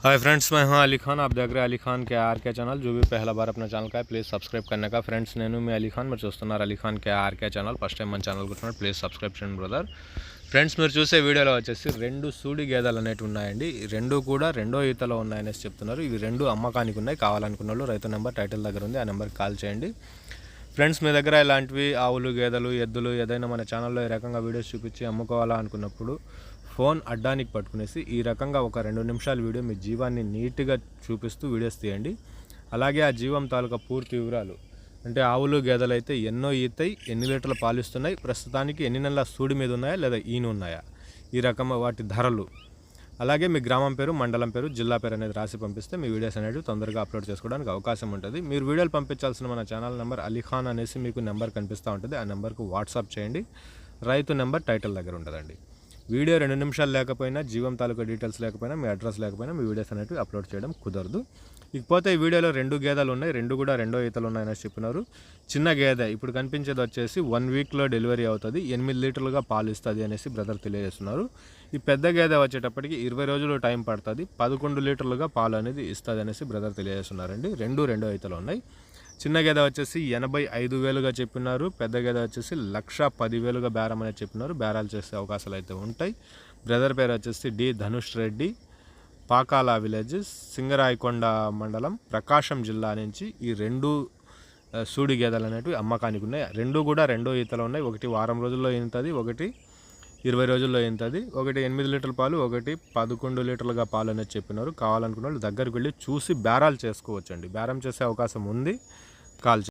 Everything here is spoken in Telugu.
हाय फ्रेंड्स मैं हूं अली खान आप देख रहे हैं अली खान के आर के ఛానల్ जो भी पहला बार अपना ఛానల్ का है ప్లీజ్ సబ్స్క్రైబ్ करने का ఫ్రెండ్స్ నేను మీ అలీ ఖాన్ మీరు చూస్తున్నారు Ali Khan K RK channel first time మన ఛానల్ కూర్చున్నారు ప్లీజ్ సబ్స్క్రైబ్ చేయండి బ్రదర్ ఫ్రెండ్స్ మీరు చూసే వీడియోలో వచ్చేసి రెండు సూడి గేదెలు అనేవి ఉన్నాయండి ఈ రెండు కూడా రెండో ఈతలో ఉన్నాయనేసి చెప్తున్నారు ఇవి రెండు అమ్మకానికి ఉన్నాయి కావాలనుకున్న వాళ్ళు రైతు నెంబర్ టైటిల్ దగ్గర ఉంది ఆ నెంబర్కి కాల్ చేయండి ఫ్రెండ్స్ మీ దగ్గర ఇలాంటివి ఆవులు గేదెలు ఎద్దులు ఏదైనా మన ఛానల్లో ఈ రకంగా వీడియోస్ చూపించి అమ్ముకోవాలా అనుకున్నప్పుడు ఫోన్ అడ్డానికి పట్టుకునేసి ఈ రకంగా ఒక రెండు నిమిషాల వీడియో మీ జీవాన్ని నీట్గా చూపిస్తూ వీడియోస్ తీయండి. అలాగే ఆ జీవం తాలూకా పూర్తి వివరాలు అంటే ఆవులు గేదెలు అయితే ఎన్నో ఈతాయి ఎన్ని లీటర్లు పాలిస్తున్నాయి ప్రస్తుతానికి ఎన్ని నెలల సూడి మీద ఉన్నాయా లేదా ఈను ఉన్నాయా? ఈ రకం వాటి ధరలు. అలాగే మీ గ్రామం పేరు మండలం పేరు జిల్లా పేరు అనేది రాసి పంపిస్తే మీ వీడియోస్ అనేవి తొందరగా అప్లోడ్ చేసుకోవడానికి అవకాశం ఉంటుంది. మీరు వీడియోలు పంపించాల్సిన మన ఛానల్ నెంబర్ అలీఖాన్ అనేసి మీకు నెంబర్ కనిపిస్తూ ఉంటుంది. ఆ నెంబర్కు వాట్సాప్ చేయండి. రైతు నెంబర్ టైటిల్ దగ్గర ఉంటుందండి. వీడియో రెండు నిమిషాలు లేకపోయినా జీవం తాలూకా డీటెయిల్స్ లేకపోయినా మీ అడ్రస్ లేకపోయినా మీ వీడియోస్ అనేవి అప్లోడ్ చేయడం కుదరదు. ఇకపోతే ఈ వీడియోలో రెండు గేదెలు ఉన్నాయి రెండు కూడా రెండో ఈతలు ఉన్నాయని చెప్పినారు. చిన్న గేదె ఇప్పుడు కనిపించేది వచ్చేసి వన్ వీక్లో డెలివరీ అవుతుంది ఎనిమిది లీటర్లుగా పాలు ఇస్తుంది అనేసి బ్రదర్ తెలియజేస్తున్నారు. ఈ పెద్ద గేదె వచ్చేటప్పటికి ఇరవై రోజులు టైం పడుతుంది పదకొండు లీటర్లుగా పాలు అనేది ఇస్తుంది అనేసి బ్రదర్ తెలియజేస్తున్నారండి. రెండు రెండో ఈతలు ఉన్నాయి. చిన్న గేదె వచ్చేసి ఎనభై ఐదు వేలుగా చెప్పినారు పెద్ద గేదె వచ్చేసి లక్ష పదివేలుగా బేరం అనేది చెప్పినారు. బేరాలు చేసే అవకాశాలు అయితే ఉంటాయి. బ్రదర్ పేరు వచ్చేసి డి ధనుష్ రెడ్డి. పాకాల విలేజ్ సింగరాయకొండ మండలం ప్రకాశం జిల్లా నుంచి ఈ రెండు సూడి గేదెలు అనేటివి అమ్మకానికి ఉన్నాయి. రెండు కూడా రెండో ఈతలు ఉన్నాయి. ఒకటి వారం రోజుల్లో ఇంతది ఒకటి ఇరవై రోజుల్లో ఇంతది ఒకటి ఎనిమిది లీటర్ల పాలు ఒకటి పదకొండు లీటర్లుగా పాలు అనేది చెప్పినారు. కావాలనుకున్న వాళ్ళు దగ్గరికి వెళ్ళి చూసి బేరాలు చేసుకోవచ్చండి. బేరం చేసే అవకాశం ఉంది. కాల్